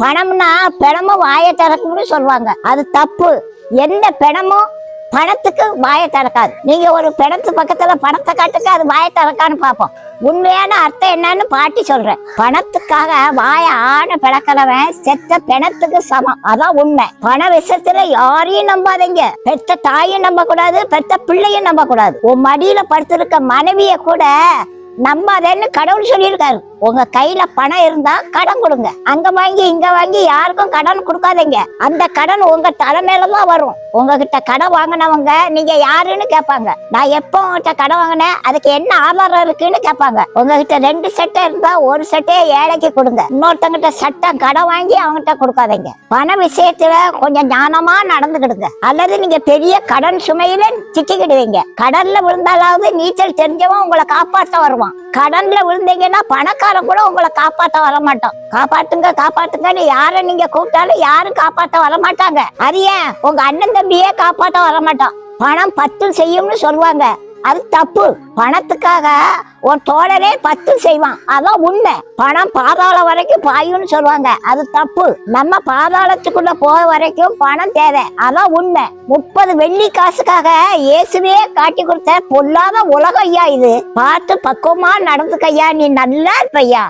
பணம்னா பிணமும் வாயை திறக்கும்னு சொல்லுவாங்க. அது தப்பு. எந்த பிணமும் பணத்துக்கு வாயை திறக்காது. நீங்க ஒரு பிணத்து பக்கத்துல பணத்தை காட்டுக்க அது வாயை திறக்கான்னு பார்ப்போம். உண்மையான அர்த்தம் என்னன்னு பாட்டி சொல்றேன். பணத்துக்காக வாய ஆன பிளக்கிறவன் செத்த பிணத்துக்கு சமம். அதான் உண்மை. பண விஷயத்துல யாரையும் நம்பாதீங்க. பெத்த தாயும் நம்ப கூடாது பெத்த பிள்ளையும் நம்ப கூடாது உன் மடியில படுத்திருக்க மனைவிய கூட நம்பாதேன்னு கடவுள் சொல்லியிருக்காரு. உங்க கையில பணம் இருந்தா கடன் கொடுங்க. அங்க வாங்கி இங்க வாங்கி யாருக்கும் கடன் கொடுக்காதீங்க. அந்த கடன் உங்க தலைமையில தான் வரும். உங்ககிட்ட கடன் வாங்கினவங்க நீங்க யாருன்னு கேட்பாங்க. நான் எப்போ உங்ககிட்ட கடன் வாங்கினேன்? அதுக்கு என்ன ஆதாரம் இருக்குன்னு கேட்பாங்க. உங்ககிட்ட ரெண்டு செட்டை இருந்தா ஒரு செட்டையே ஏழைக்கு கொடுங்க. இன்னொருத்தங்கிட்ட சட்டம் கடன் வாங்கி அவங்ககிட்ட கொடுக்காதீங்க. பண விஷயத்துல கொஞ்சம் ஞானமா நடந்துக்கிடுங்க. அல்லது நீங்க பெரிய கடன் சுமையில சிக்கிக்கிடுவீங்க. கடல்ல விழுந்தாலாவது நீச்சல் தெரிஞ்சவன் உங்களை காப்பாற்ற வருவான். கடன்ல விழுந்தீங்கன்னா பணக்காரன் கூட உங்களை காப்பாற்ற வர மாட்டோம் காப்பாத்துங்க காப்பாத்துங்கன்னு யாரை நீங்க கூப்பிட்டாலும் யாரும் காப்பாற்ற வர மாட்டாங்க அது ஏன்? உங்க அண்ணன் தம்பியே காப்பாற்ற வர மாட்டோம் பணம் பத்து செய்யும்னு சொல்லுவாங்க. அது தப்பு. பணத்துக்காக உன் தோழரே பத்து செய்வான். அதான் உண்மை. பணம் பாதாளம் வரைக்கும் பாயும்னு சொல்லுவாங்க. அது தப்பு. நம்ம பாதாளத்துக்குள்ள போக வரைக்கும் பணம் தேவை. அதான் உண்மை. முப்பது வெள்ளி காசுக்காக இயேசுவே காட்டி கொடுத்த பொல்லாத உலகம் ஐயா இது. பார்த்து பக்குவமா நடந்துக்கையா நீ நல்லா இருப்பையா